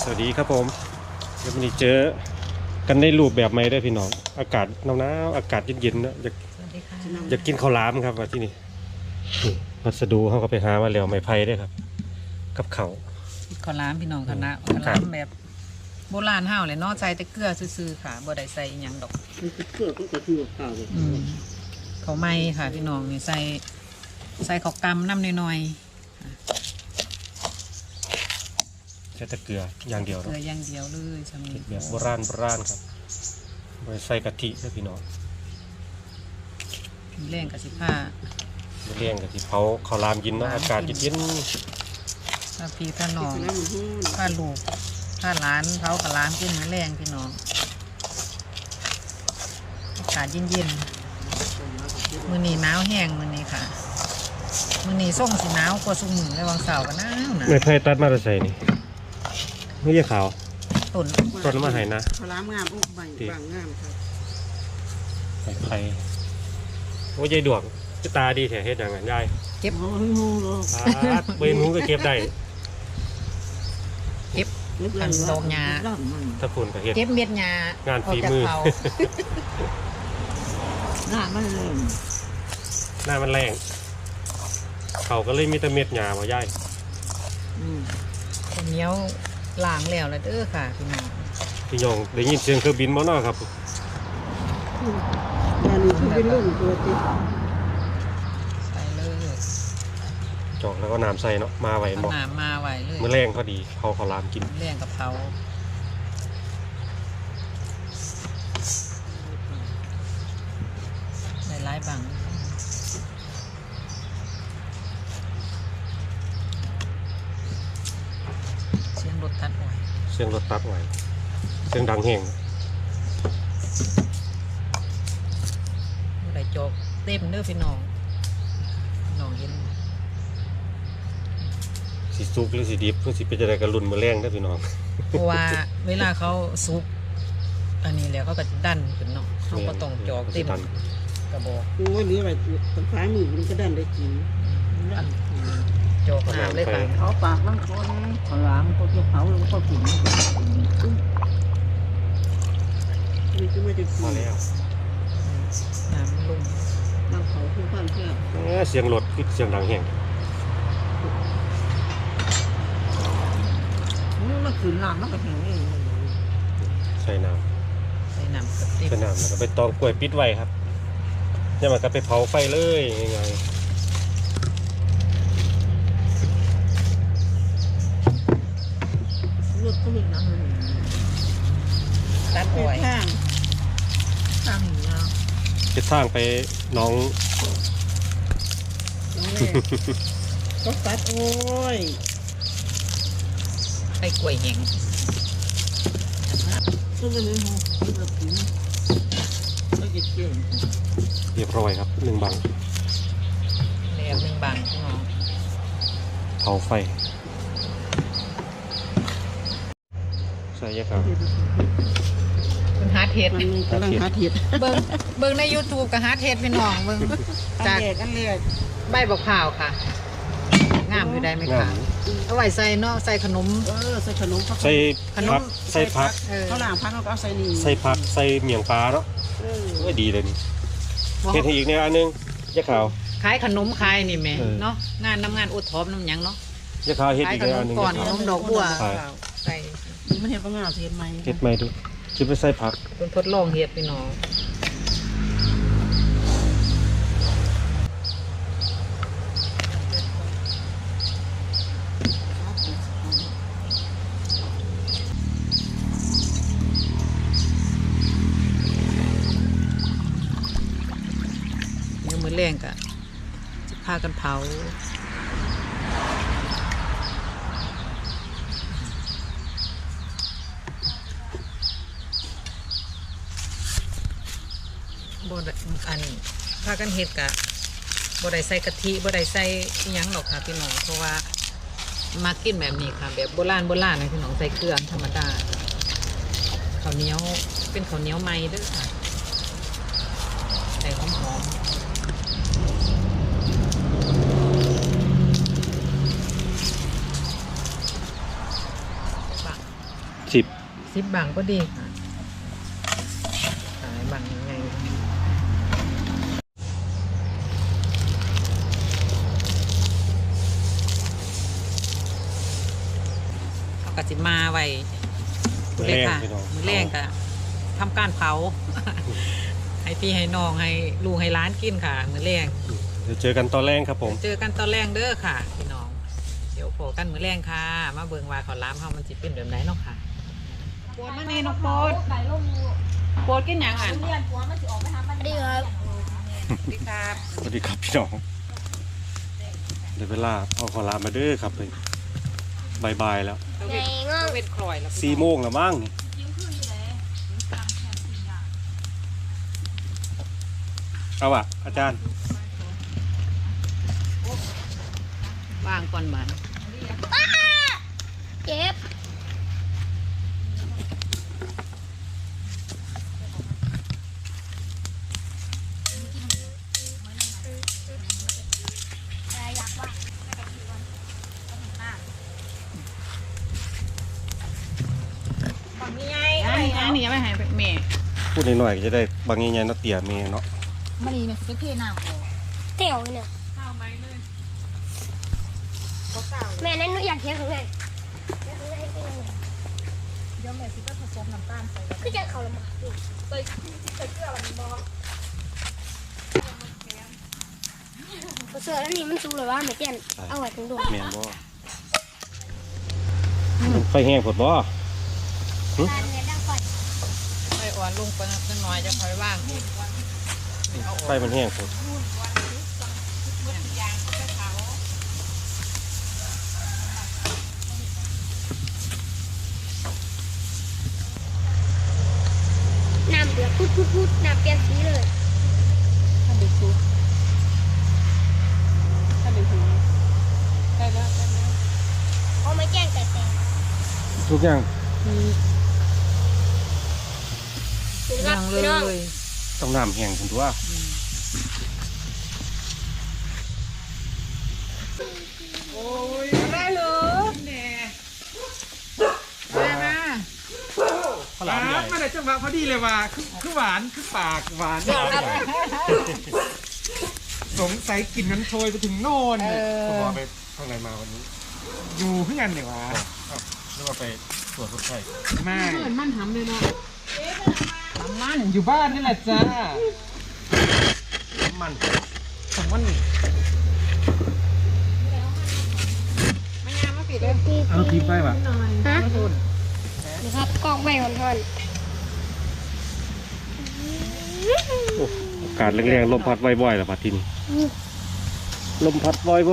สวัสดีครับผมเดี๋ยววันนี้เจอกันในรูปแบบใหม่ได้อพี่น้อง อากาศหนาวๆอากาศเย็นๆนะอยากสวัสดีค่ะอยากกินข้าวหลามครับว่าที่นี่นี่พัสดุเขาก็ไปหามาแล้วไม้ไผ่ได้อครับ กับเขาว ขอล้ามพี่น้องคณะขอครัล้าบมแบบโบราณเฮาเลยเนาะใส่แต่เกลือซื่อๆค่ะบ่ได้ใส่อิหยังดอกมันจะเกลือก็กระคือข้าวเลยอืมเขาวไหม่ค่ะพี่น้องนี่ใส่ใส่ข้าวกำน้ำน้อย ใช้แต่เกลืออย่างเดียวๆเกเนาะลืออย่างเดียวเลยสำเฮ็นี้ดแบบโบราณโบราณครับไว้ใส่กะทิเด้อพี่น้องแรงกับสิผ้าเลี้ยงกะทิเผาข้าวหลามกินเนาะอากาศเย็นผ้าพี่ผ้าน้องน้ำมันห้อนผ้าลูกผ้าหลานเผากับล้ามกินมื้อแรงพี่น้องอากาศเย็นๆมื้อนี้หนาวแห้งมื้อนี้ค่ะมื้อนี้ส่งสิหนาวกว่าซุมื้อในวันเสาร์ก็หนาวหๆนะไม้ไผ่ตัดมาแต่ใส่นี่ ไม่ใช่ขาว ต้นต้นมาให้นะข้าวหลามงามอุ้มใบบางงามครับไม้ไผ่โอ้ยายดวงจะตาดีแท้เฮ็ดหยังไงยายเก็บ โอ้ยโง่เลยปาดเบนหุงก็เก็บได้เก็บอันดอกหญ้าร่ำมันถ้าพูนก็เฮ็ด เก็บเม็ดหญ้างานออกฝีจากมือเขาหน้ามันเลยหน้ามันแรงเขาก็เลยมีแต่เม็ดหญ้าบ่ยายอืมข้าวเหนียว ล้างแล้วแล้วเด้อค่ะพี่น้องพี่ยองได้ยินเสียงเครื่องบินบ่เนาะครับงานนี้คือเป็นรุ่นตัวติดใส่เลยจอกแล้วก็น้ำใส่เนาะมาไว้เอาบ่น้ำมาไว้เลยมื้อแรงพอดีเขาเขาวหลามกินเลี้ยงกับเขาได้หลายบังเสียงรถตัดไว้ เสียงรถตัดไว้เสียงดังแฮงบ่ได้จอกเต็มเด้อพี่น้องพี่น้องเห็นสิสุกหรือสิดิบเพื่อสิเป็นจังได๋ก็ลุ้นมื้อแรงเด้อพี่น้องเพราะว่าเวลาเขาซุก อันนี้แล้วเขาก็จะดันขึ้นเนาะเขาก็ต้องจอกเต็มกระบอกโอ้ยเหลือไว้ตรงฟ้ามือมันก็ดันได้กินดัน จอกน้ำเลยค่ะเขาปากมันคนข้าวหลามก็จะเผาแล้วก็กินนี่คือไม่จะพกิอนแล้วน้ำลุ่มน้ำเขาคือความแซ่บเอ้อเสียงรถคือเสียงดังแฮงมันคือน้ำมันก็แห้งเองใส่น้ำใส่น้ำกระติบใส่น้ำแล้วก็ไปตองกล้วยปิดไว้ครับเนี่ยมันก็ไปเผาไฟเลยยังไง รถก็มีน้ำมันตัดเป็อ้อยนข้างข้างอย่างเงี้ยจะสร้างไปหน้องน้องแรกก็ตัดโอ้ยไอ้กล้วยแห้งก็เลยเลยหูแบบกินก็จะเก่งเรียบร้อยครับหนึ่งบังแล้วหนึ่งบางพี่น้องเผาไฟ ส่ยะครับคุณฮาร์ดเทสมันกำลังหาเห็ดเบิ้งเบิ้งใน YouTube กับฮาร์ดเทสพี่น้องเบิ้งจาจากกกันเลย ใบบักพร้าวค่ะ งามอยู่ได้ไหมงาคะมเอาไว้ใส่เนาะใส่ขนม เออใส่ขนมใส่ขนมผักใส่ผัก เออเขาล้างพักเขาก็เอาใส่นี่ใส่ผักใส่เมียงปลาเนาะเออโอ้ยดีเลยนี่บ่เฮ็ดให้อีกเนี่ยอันหนึงยะขาว ขายขนมขายนี่แหม่เออ เนาะงานน้ำงานอุดทอมน้ำหยังเนาะ ยะขาวเฮ็ดขายอีกขเนี่ยนอัมนหนึงก่อน ยะขขานวมดอกบัวใช่ใส่ มันเห็ดประงาเห็ดไหมเฮ็ดใหม่ดูคิดไปใส่ผักเป็นทดลองเฮ็ดพี่น้องเดี๋ยวมือแรงกะจะพากันเผา พากันเห็ดกะบดได้ใส่กะทิบดได้ใส่ยังหรอกค่ะพี่น้องเพราะว่ามากินแบบนี้ค่ะ แบบโบราณโบราณนะพี่น้องใส่เครื่องธรรมดาข้าวเหนียวเป็นข้าวเหนียวไม้ด้วยค่ะใส่หอมหอมสิบสิบบางก็ดีค่ะ กระสิมาไว้มื้อเลยแรงค่ะพี่น้องมือแรงก็ทำการเผา ให้พี่ให้น้องให้ลูกให้ร้านกินค่ะมือแรงเดี๋ยวเจอกันตอนแรกครับผม เจอกันตอนแรงเด้อค่ะพี่น้อง เดี๋ยวโผกันมือแรงค่ะ มาเบิ่งว่าขอล้ามเฮามันสิเป็นแบบไหนเนาะค่ะโปวดมานี่น้องโปวดไก่ลงงูโปวดกินหยังอะเรียนหัวมันสิออกไปทำมันดีครับสวัสดีครับสวัสดีครับพี่น้องเดี๋ยวเวลาเอาขอลามาเด้อครับไปบาย บายแล้วตะเวนตะเวนคลอยแล้วพี่สี่น้องโมงแล้วมั้งนี่เอาอะอาจารย์ว่างก่อนมันเจ็บอยากว่า อันนี้อันนี้เอาไปให้ แม่พูดหน่อยๆก็จะได้บางอย่างๆเนาะเตี่ยเมย์เนาะมันนี่เนี่ยจะเทน้ำออกเตี่ยวเนี่ยข้าวไหมเลยแม่นั่นหนูอยากเทียงของแม่เดี๋ยวแม่สิไปผสมน้ำตาลใส่คือจะเขาละหมาดอยู่ใส่ใส่เกลือมันบอกเสือแล้วนี่มันสูเลยว่าไม่เจนเอาไว้ถึงดวงเมนบ่ไฟแห้งผดบ่การเงินดังไฟ ไป อ่อนลงไปนิดหน่อยจะคอยว่างอีกไฟมันแห้งผดน้ำเดือดพุดพุดพุดน้ำเปลี่ยนสีเลยถ้าดูซุปถ้าดูหูได้แล้วได้แล้วเอาไม่แจ้งไก่แตกทุกอย่าง ยัง เลพี่น้อง ยต้องน้ำแห้งผดตัวโอ้ยได้เลยแน่มามาข้าวหลามใหญ่มาได้จังหวะพอดีเลยว่ะคือคือหวานคือปากหวาน สงสัยกลิ่นมันโชยไปถึงโน่นเอเนี่ยผมอว่าไปข้างในมาวันนี้อยู่เพื่อนเนี่ยวะเรียกว่าไปตรวจคนไข้ไม่เหมือนมันทำเลยเนาะ ทำมันอยู่บ้านนี่แหละจ้าน้ำมันของมันไม่ยามมาปิดเลยเอาทีไปว่ะฮะมาทุนนะครับกอกใบหอนโอ้อากาศแรงๆลมพัดบ่อยๆล่ะพัดที่นี่ลมพัดบ่อยห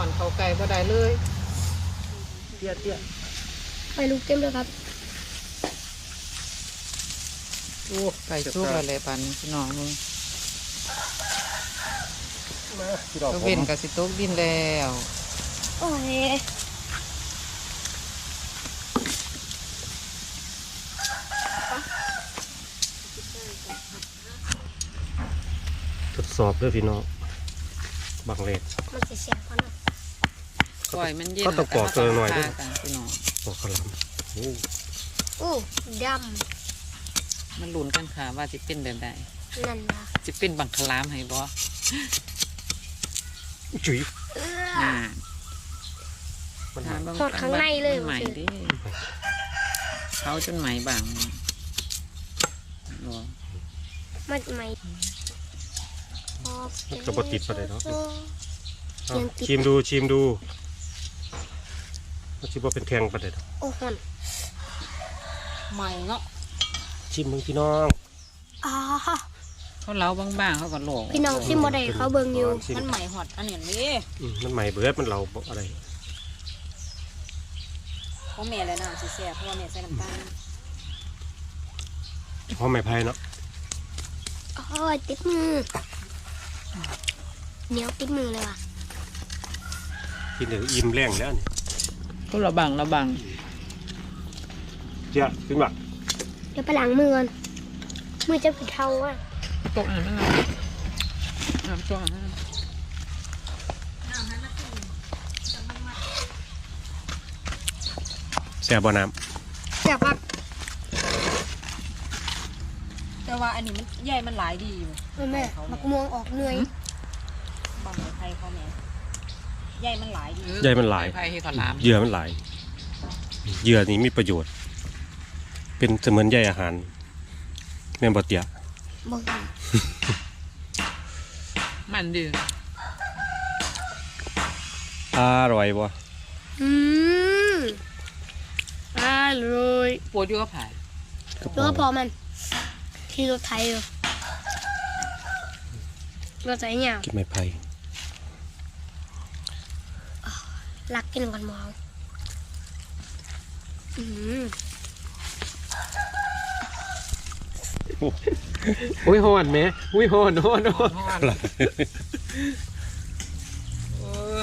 อนเขาไก่บ่ได้เลยเตี้ยเตี้ยๆไปลูกเต็มเลยครับ โอ้ไก่ชุกอะไรเลยปันพี่น้องมึงๆที่เราตะเวนกับสิโต๊กดินแล้ว โอ้ยทดสอบด้วยพี่น้องบางเลขมันจะเสียก่อนนะปล่อยมันเย็นก็ต้องกรอกเกลือหน่อยด้วยแล้วก็มากันพี่น้องโอ้ข้าวหลามโอ้อู้ด มันหลุนกันค่ะว่าสิเป็นแบบใดำนั่นนะสิเป็นบังคลามให้บ่จุ๋ยเอออ่ามันถาหามยเบิ่งทอดข้างในเลยมันใหม่ดิเขาจนใหม่บางบ่มันไม่ก็บติดไปเลยเนาะโอ้เอายังติดชิมดูชิมดูมันชิมว่าเป็นแทงประเด็นโอ้หอนใหม่เนาะ ชิมมึงพี่น้องอ่าเขาเล้าบางๆเขาก็โหลพี่น้องซิมบ่ได้เขาเบิ่งอยู่ชิมมันใหม่หอดอันนี้นี่อืมมันใหม่เบิดมันเราบ่อะไรของแม่เลยนะสิแซ่บเพราะว่าแม่ใส่น้ำตาลเพราะไม่ไพ่เนาะโอ้ยติดมือเหนียวติดมือเลยว่ะกินเดี๋ยวอิ่มแรงแล้วนี่ก็ระบังระบังเจ้าขึ้นมาเดี๋ยวไปล้างมือก่อนมือจะผิดเทาอะตกอันนั้นนะน้ำตัวอันนั้นแซ่บบ่น้แต่ว่าำแต่ว่าอันนี้มันใหญ่มันหลายดีอยู่แม่แม่มักม่วงออกเหนื่อยบังไทยเขาแม่ใหญ่มันหลายดีใยมันหลาย ไผ่ให้ข้าวหลาม เหยื่อมันหลายเหยื่อนี้มีประโยชน์ เป็นเสมือนใยอาหาร แม่นบ่เตียบ่เห็นมันดื้ออร่อยบ่อืมอร่อยปวดอยู่กับไผ่แล้วก็พอมัน ที่รถไทยอยู่รถไทยเนี่ยกินไม้ไผ่รักกินกันหมออืม อุ้ยหอนไหมอุ้ยหอนหอนหอนฮ้อนเออ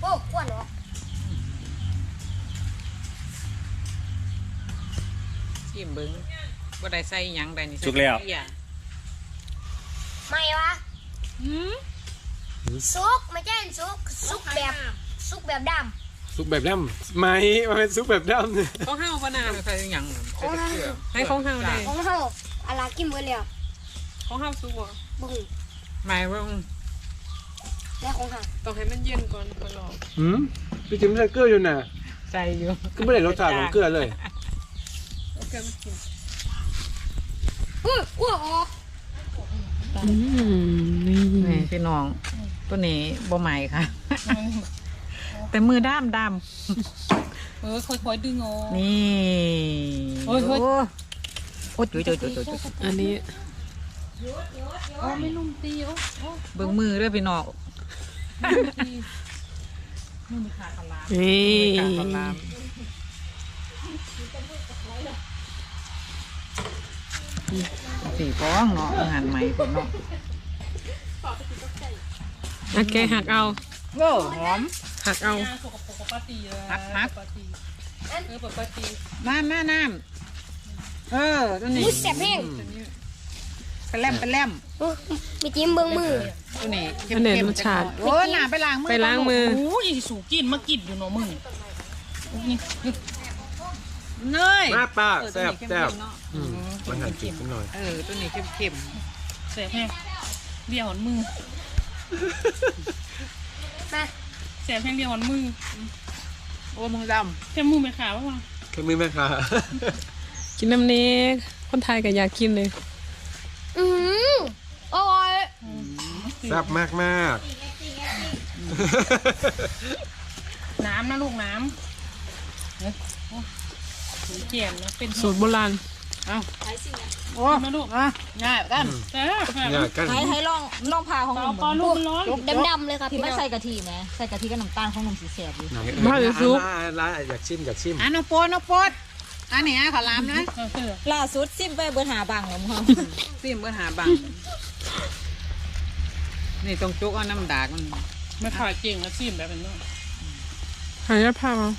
โอ้กวนเหรอชิมเบิ้งบ่ได้ใส่หยังใดนี่ใส่จุกแล้วทุอย่างไม่วะหืม ซุกไม่ใช่ซุกซุกแบบซุกแบบด ซุปแบบดำไหมมันเป็นซุปแบบดำเนี่ยของเฮาบ่น่าใส่หยังใส่แต่เกลือให้ของเฮาได้ำของเขาอะไรกินเบอร์แล้วของเฮาสุกบ่บุ้งหมายว่าแล้วของเขาต้องให้มันเย็นก่อนก่อนลองหืมพี่จิมใส่เกลืออยู่น่ะใส่อยู่ก็ไม่ได้รสชาติของเกลือเลยโอเคมันกินอุ้ยอ้วกออกนี่พี่น้อง ตัวนี้บ่ใหม่ค่ะ แต่มือด้ามดเออค่อยๆดึงออกำนี่โอ้ยโอ้ย โอ้ยจุ๊ยจุ๊ยจุ๊ยจุ๊ยจุ๊ยอันนี้โอ้ไม่นุ่มตีโอ้โอ้เบิ่งมือเด้อพี่น้องนุ่มขาขลานี่กาตลามสี่ฟองเนาะอาหารใหม่พี่น้อง โอเคหักเอา โอ้หอม หักเอาสกปรกปกติเลยฮักฮัก ปกติเออปกติน้ำน้ำน้ำเออตัวนี้อุ้ยแสบแห้งไปแลมไปแลมอุ๊ยมีจิ้มเบิ้งมือตัวนี้เข้มอันไหนเข้มรสชาติโอ้ยหนาไปล้างมือไปล้างมือ โอ้ยสูกินมากินอยู่เนาะมึงนี่เนยมาป้าเออตัวแซ่บนี้เข้มแซ่บๆเนาะอืมมันหันกินกันหน่อยเออตัวนี้เข้มเข้มเสียแห้งเดียวหอนมือ มาเสียแห้งเดียวหอนมือๆโอ้มึงดแค่มือไม่ขาวว่ะแค่มือแม่ค้ากินน้ำเนี้คนไทยก็อยากกินเลยอืมอร่อยแซ่บมากมากน้ำนะลูกน้ำเฮ้ยโอ้ถึงเกียนนะเป็นสูตรโบราณำโอ้มาลูกอะง่ายกันแซ่บแซ่บเนี่ยกันให้ให้ลองลองพาของหนุ่มปลาลูกมันร้อนดำๆเลยครับที่พี่มันน้องใส่กะทิไหมใส่กะทิกับน้ำตาลของหนุ่มสีแสบอยู่บ้านจะซุปร้านอยากชิมอยากชิมอะน้องโปดน้องโปดอันนี้ขอลามนะเออเออล่าสุดซิมไปเบิดหาบังแล้วมั้งซิมเบิ่งหาบังนี่ต้องจุกเอาน้ำดากมันไม่ขายเก่งแล้วซิมแบบเป็นเนาะหายาผ้ามา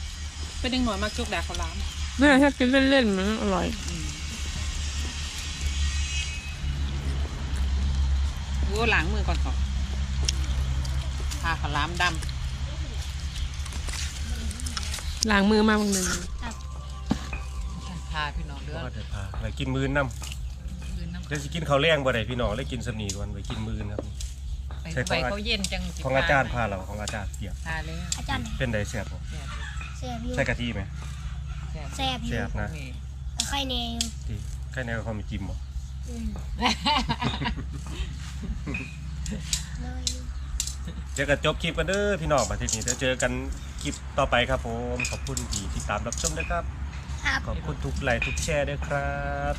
เป็นเด็กหน่อยมากจุกแดกเขาวหล้ามเนี่ยถ้ากินเล่นๆมันอร่อย วัวหลังมือก่อนก่อนพาขอลามดล้างมือมาบางหนึ่งำพาพี่น้องเด้อก็ได้พาไปกินมื้อนำคืนน้ำเดี๋ยวสิกินข้าวแรงบ่ได้พี่น้องเลยกินสำนีก่อนไปกินมื้อครับ ไปใช่ของ ไปเขาเย็นจังสิของอาจารย์พาเราของอาจารย์เปียกพาเลยอาจารย์เป็นไดแซ่บบ่แซ่บอยู่ใส่กะทิไหมแซ่บอยู่แซ่บนะนี่แต่ไข่แนงที่ใครในเขามีจิ้มบ่อืม เลยเดี๋ยวก็จบคลิปกันเด้อพี่น้องประเทศนี้เดี๋ยวเจอกันคลิปต่อไปครับผมขอบคุณที่ติดตามรับชมด้วยครับ ครับขอบคุณทุกไลค์ทุกแชร์ด้วยครับ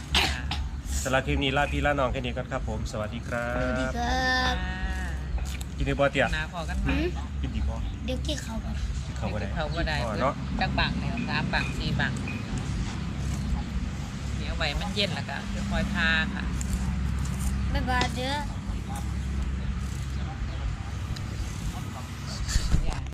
สำหรับคลิปนี้ลาพี่ลาน้องแค่นี้ก่อนครับผม สวัสดีครัสวัสดีบครับกินได้บ่เตี่ยนาพอกันไหมกินดีบ่เดี๋ยวกี้เขาก่อน กินข้าวบ่ได้เขาก็ได้อ๋อเนาะ จักบังเนี่ยสามบังสี่บังเดี๋ยว ไว้มันเย็นแล้วก็เดี๋ยวคอยทาค่ะ บ๊ายบายเด้อ